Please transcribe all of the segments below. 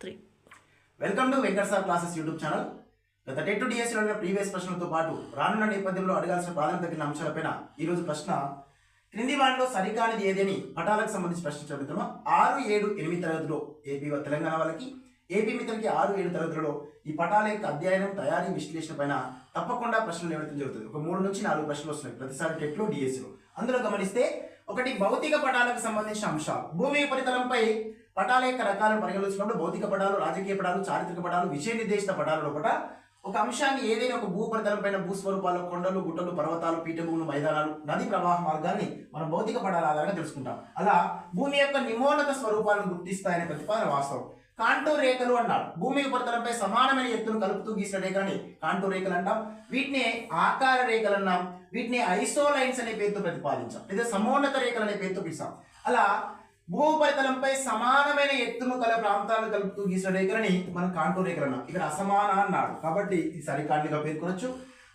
Three welcome to Venkat sir classes YouTube channel గత TET డిఎస్సీలో ఉన్న ప్రీవియస్ ప్రశ్నలతో పాటు రానున్న నేపథ్యంలో అడగాల్సిన ప్రాధాన్యత కలిగిన అంశాలపైన ఈరోజు ప్రశ్న క్రింది వాటిలో సరికానిది ఏదని పటాలకు సంబంధించి ప్రశ్నించడం మిత్రమా? ఆరు ఏడు ఎనిమిది తరగతిలో ఏపీ తెలంగాణ వాళ్ళకి ఏపీ మిత్రులకి ఆరు ఏడు తరగతులలో ఈ పటాల యొక్క అధ్యయనం తయారీ విశ్లేషణ పైన తప్పకుండా ప్రశ్నలు ఇవ్వడం జరుగుతుంది. ఒక మూడు నుంచి నాలుగు ప్రశ్నలు వస్తున్నాయి ప్రతిసారి టెట్లో డిఎస్సీలో అందులో గమనిస్తే ఒకటి భౌతిక పటాలకు సంబంధించిన అంశాలు. భూమి ఉపరితలంపై పటాల యొక్క రకాలను పరిగణించినప్పుడు భౌతిక పటాలు రాజకీయ పటాలు చారిత్రక పటాలు విషయ నిర్దేశిత పటాలలో కూడా ఒక అంశాన్ని ఏదైనా ఒక భూపరితలం పైన భూస్వరూపాలు కొండలు గుట్టలు పర్వతాలు పీఠభూములు మైదానాలు నది ప్రవాహ మార్గాన్ని మనం భౌతిక పడాల ఆధారంగా తెలుసుకుంటాం. అలా భూమి యొక్క నిమోన్నత స్వరూపాలను గుర్తిస్తాయనే ప్రతిపాదన వాస్తవం. కాంటూర్ రేఖలు అన్నాడు. భూమి ఉపరితలంపై సమానమైన ఎత్తును కలుపుతూ గీసిన రేఖలని కాంటూర్ రేఖలు అంటాం. వీటిని ఆకార రేఖలు అన్నాం. వీటిని ఐసోలైన్స్ అనే పేరుతో ప్రతిపాదించాం. లేదా సమోన్నత రేఖలు అనే పేరుతో పిలిచాం. అలా భూపరితలంపై సమానమైన ఎత్తును గల ప్రాంతాలను కలుపుతూ గీసిన రేఖలని మనం కాంటూర్ రేఖలు అన్నాం. ఇక్కడ అసమాన అన్నాడు. కాబట్టి ఇది సరికాండిగా పేర్కొనొచ్చు.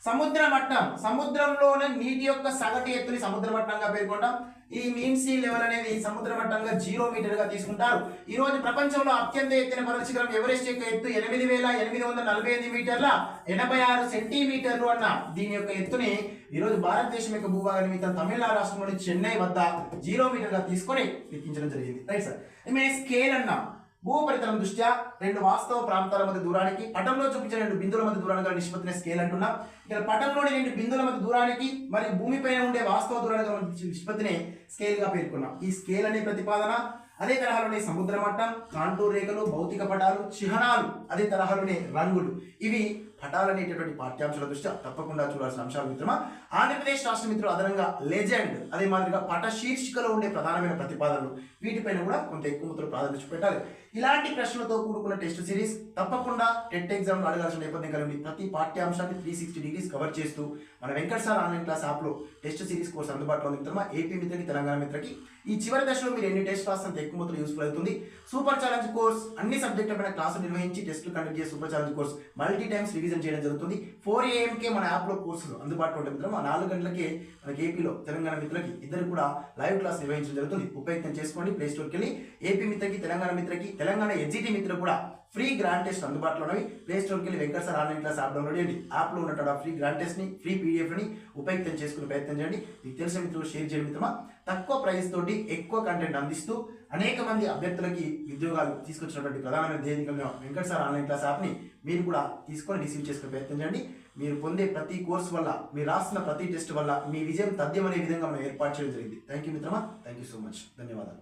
సముద్ర మట్టం. సముద్రంలోనే నీటి యొక్క సగటు ఎత్తుని సముద్ర మట్టంగా పేర్కొంటాం. ఈ మీన్ సీ లెవెల్ అనేది సముద్ర మట్టంగా జీరో మీటర్గా తీసుకుంటారు. ఈ రోజు ప్రపంచంలో అత్యంత ఎత్తిన పర్వత శిఖరం ఎవరెస్ట్ యొక్క ఎత్తు ఎనిమిది వేల ఎనిమిది వందల నలభై ఎనిమిది మీటర్ల ఎనభై ఆరు సెంటీమీటర్లు అన్న దీని యొక్క ఎత్తుని ఈరోజు భారతదేశం యొక్క భూభాగ నిమిత్తం తమిళనాడు రాష్ట్రంలోని చెన్నై వద్ద జీరో మీటర్గా తీసుకొని లెక్కించడం జరిగింది. Right sir. మేము స్కేల్ అన్నాం. భూపరితలం దృష్ట్యా రెండు వాస్తవ ప్రాంతాల మధ్య దూరానికి పటంలో చూపించిన రెండు బిందువుల మధ్య దూరానికి గల నిష్పత్తిని స్కేల్ అంటున్నాం. ఇక్కడ పటంలోని రెండు బిందువుల మధ్య దూరానికి మరియు భూమిపైన ఉండే వాస్తవ దూరానికి నిష్పత్తిని స్కేల్గా పేర్కొన్నాం. ఈ స్కేల్ అనే ప్రతిపాదన అదే తరహాలోనే సముద్ర మట్టం కాంటూర్ రేఖలు భౌతిక పటాలు చిహ్నాలు అదే తరహాలోనే రంగులు. ఇవి పటాలు అనేటటువంటి పాఠ్యాంశాల దృష్ట్యా తప్పకుండా చూడాల్సిన అంశాలు మిత్రమా? ఆంధ్రప్రదేశ్ రాష్ట్ర మిత్రులు అదనంగా లెజెండ్ అదే మాదిరిగా పట శీర్షికలో ఉండే ప్రధానమైన ప్రతిపాదనలు. వీటిపైన కూడా కొంత ఎక్కువ మిత్రులు ప్రాధాన్యత పెట్టాలి ఇలాంటి ప్రశ్నలతో కూడుకున్న టెస్ట్ సిరీస్ తప్పకుండా టెట్ ఎగ్జామ్ అడగాల్సిన నేపథ్యం కలిగి ప్రతి పాఠ్యాంశాన్ని త్రీ సిక్స్టీ డిగ్రీస్ కవర్ చేస్తూ మన వెంకట్ సార్ ఆన్లైన్ క్లాస్ యాప్లో టెస్ట్ సిరీస్ కోర్స్ అందుబాటులో ఉంది మిత్రమా? ఏపీ మిత్రకి తెలంగాణ మిత్రకి. ఈ చివరి దశలో మీరు ఎన్ని టెస్ట్ రాస్తే ఎక్కువ మొత్తం యూస్ఫుల్ అవుతుంది. సూపర్ ఛాలెంజ్ కోర్స్ అన్ని సబ్జెక్టుల పైన క్లాసులు నిర్వహించి టెస్టులు కండక్ట్ చేసే super challenge course multi times revision చేయడం జరుగుతుంది. ఫోర్ ఏఎంకే మన యాప్లో కోర్సులు అందుబాటులో ఉంటాయి మిత్రమా నాలుగు గంటలకే మనకి ఏపీలో తెలంగాణ మిత్రులకి ఇద్దరు కూడా లైవ్ క్లాస్ నిర్వహించడం జరుగుతుంది. ఉపయోగం చేసుకోండి ప్లే స్టోర్కి వెళ్ళి ఏపీ మిత్రకి తెలంగాణ మిత్రకి తెలంగాణ ఎడ్జిటి మిత్రులు కూడా ఫ్రీ గ్రాండ్ టెస్ట్ అందుబాటులో ఉన్నవి. ప్లే స్టోర్కి వెళ్ళి Venkata sir online class app download చేయండి. యాప్లో ఉన్నటువంటి ఫ్రీ గ్రాండ్ టెస్ట్ని ఫ్రీ పీడిఎఫ్ని ఉపయోగం చేసుకునే ప్రయత్నం చేయండి. మీకు తెలిసిన మిత్రులు షేర్ చేయండి మిత్రమా. తక్కువ ప్రైస్ తోటి ఎక్కువ కంటెంట్ అందిస్తూ అనేక మంది అభ్యర్థులకి ఉద్యోగాలు తీసుకొచ్చినటువంటి ప్రధానమైన ధ్యేయంగా వెంకట సార్ ఆన్లైన్ క్లాస్ యాప్ని మీరు కూడా తీసుకొని రిసీవ్ చేసుకునే ప్రయత్నం చేయండి. మీరు పొందే ప్రతి కోర్స్ వల్ల మీరు రాసిన ప్రతి టెస్ట్ వల్ల మీ విజయం తథ్యమనే విధంగా మనం ఏర్పాటు చేయడం జరిగింది. థ్యాంక్ యూ మిత్రమా. థ్యాంక్ యూ సో మచ్ ధన్యవాదాలు.